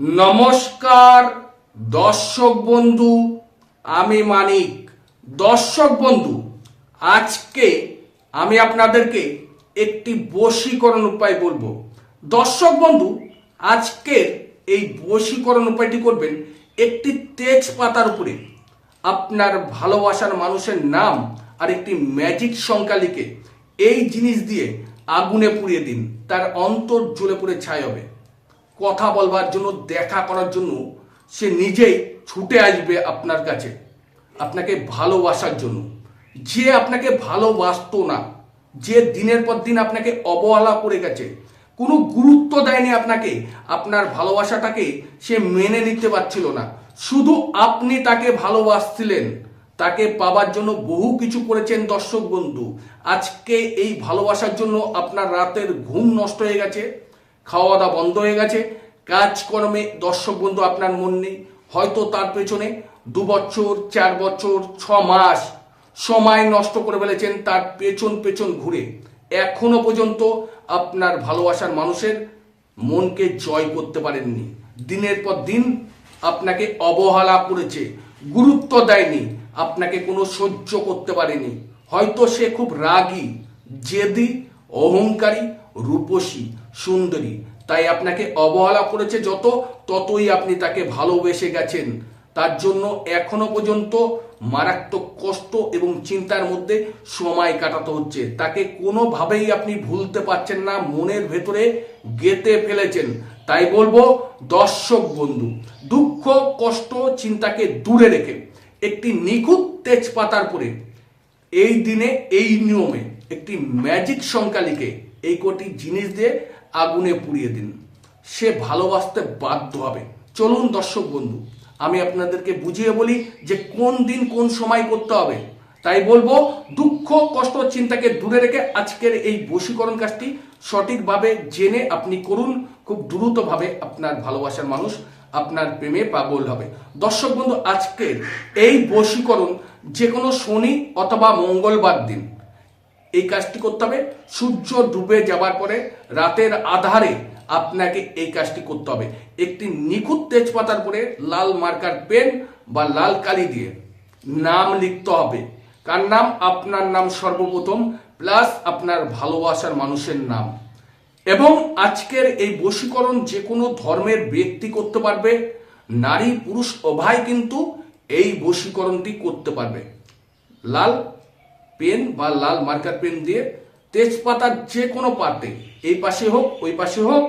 নমস্কার, দর্শক বন্ধু, আমি মানিক। দর্শক বন্ধু, আজকে আমি আপনাদেরকে একটি বশীকরণ উপায় বলব। দর্শক বন্ধু, আজকের এই বশীকরণ উপায়টি করবেন একটি তেজপাতার উপরে। আপনার ভালোবাসার মানুষের নাম আর একটি ম্যাজিক সংখ্যা লিখে এই জিনিস দিয়ে আগুনে পুড়িয়ে দিন। তার অন্তর জ্বলে পুড়ে ছাই হবে। কথা বলবার জন্য, দেখা করার জন্য সে নিজেই ছুটে আসবে আপনার কাছে, আপনাকে ভালোবাসার জন্য। যে আপনাকে ভালোবাসতো না, যে দিনের পর দিন আপনাকে অবহেলা করে গেছে, কোনো গুরুত্ব দেয়নি আপনাকে, আপনার ভালোবাসাটাকে সে মেনে নিতে পারছিল না। শুধু আপনি তাকে ভালোবাসছিলেন, তাকে পাবার জন্য বহু কিছু করেছেন দর্শক বন্ধু। আজকে এই ভালোবাসার জন্য আপনার রাতের ঘুম নষ্ট হয়ে গেছে। খাওয়া দাওয়া বন্ধ হয়ে গেছে। কাজকর্মে দর্শক বন্ধু আপনার মন নেই। হয়তো তার পেছনে দু বছর, চার বছর, ছ মাস সময় নষ্ট করে ফেলেছেন তার পেছন পেছন ঘুরে। এখনও পর্যন্ত আপনার ভালোবাসার মানুষের মনকে জয় করতে পারেননি। দিনের পর দিন আপনাকে অবহেলা করেছে, গুরুত্ব দেয়নি, আপনাকে কোনো সহ্য করতে পারেনি। হয়তো সে খুব রাগী, জেদি, অহংকারী, রূপসী। সুন্দরী। তাই আপনাকে অবহেলা করেছে যত, ততই আপনি তাকে ভালোবেসে গেছেন। তার জন্য এখনও পর্যন্ত মারাত্মক কষ্ট এবং চিন্তার মধ্যে সময় কাটাতে হচ্ছে। তাকে কোনোভাবেই আপনি ভুলতে পারছেন না, মনের ভেতরে গেতে ফেলেছেন। তাই বলব, দর্শক বন্ধু, দুঃখ, কষ্ট, চিন্তাকে দূরে রেখে, একটি নিখুঁত তেজপাতার পরে, এই দিনে, এই নিয়মে, একটি ম্যাজিক সংখ্যা লিখে এই কটি জিনিস দিয়ে আগুনে পুড়িয়ে দিন। সে ভালোবাসতে বাধ্য হবে। চলুন দর্শক বন্ধু, আমি আপনাদেরকে বুঝিয়ে বলি যে কোন দিন কোন সময় করতে হবে। তাই বলব, দুঃখ, কষ্ট, চিন্তাকে দূরে রেখে আজকের এই বশীকরণ কাজটি সঠিকভাবে জেনে আপনি করুন। খুব দ্রুতভাবে আপনার ভালোবাসার মানুষ আপনার প্রেমে পাগল হবে। দর্শক বন্ধু, আজকের এই বশীকরণ যে কোনো শনি অথবা মঙ্গলবার দিন। এই কাজটি করতে হবে। সূর্য ডুবে যাবার পরে রাতের আধারে আপনাকে এই কাজটি করতে হবে। একটি নিখুঁত তেজপাতার পরে লাল মার্কার পেন বা লাল কালি দিয়ে নাম লিখতে হবে। কার নাম? আপনার নাম সর্বপ্রথম, প্লাস আপনার ভালোবাসার মানুষের নাম। এবং আজকের এই বশীকরণ যে কোনো ধর্মের ব্যক্তি করতে পারবে। নারী, পুরুষ উভয় কিন্তু এই বশীকরণটি করতে পারবে। লাল পেন বা লাল মার্কার পেন দিয়ে তেজপাতার যে কোনো পাতে এই পাশে হোক, ওই পাশে হোক,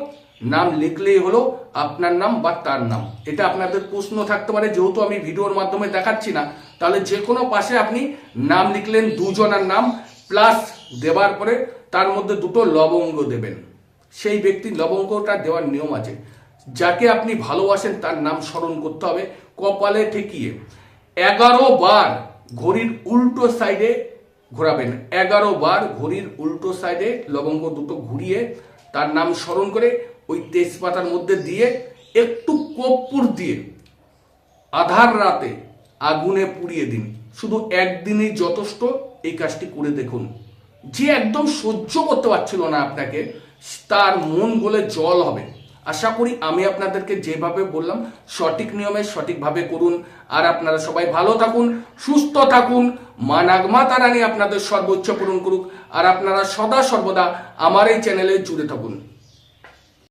নাম লিখলেই হলো আপনার নাম বা তার নাম। এটা আপনাদের প্রশ্ন থাকতে পারে, যেহেতু আমি ভিডিওর মাধ্যমে দেখাচ্ছি না, তাহলে যে কোনো পাশে আপনি নাম লিখলেন দুজনের নাম প্লাস দেবার পরে তার মধ্যে দুটো লবঙ্গ দেবেন। সেই ব্যক্তির লবঙ্গটা দেওয়ার নিয়ম আছে। যাকে আপনি ভালোবাসেন, তার নাম স্মরণ করতে হবে। কপালে ঠেকিয়ে। এগারো বার ঘড়ির উল্টো সাইডে ঘোরাবেন। এগারো বার ঘড়ির উল্টো সাইডে লবঙ্গ দুটো ঘুরিয়ে তার নাম স্মরণ করে ওই তেজপাতার মধ্যে দিয়ে একটু কর্পূর দিয়ে আধার রাতে আগুনে পুড়িয়ে দিন। শুধু একদিনই যথেষ্ট এই কাজটি করে দেখুন। যে একদম সহ্য করতে পারছিল না আপনাকে, তার মন গলে জল হবে। আশা করি আমি আপনাদেরকে যেভাবে বললাম, সঠিক নিয়মে সঠিকভাবে করুন। আর আপনারা সবাই ভালো থাকুন, সুস্থ থাকুন। মা নাগমা তারানি আপনাদের সর্বোচ্চ পূরণ করুক। আর আপনারা সদা সর্বদা আমার এই চ্যানেলে জুড়ে থাকুন।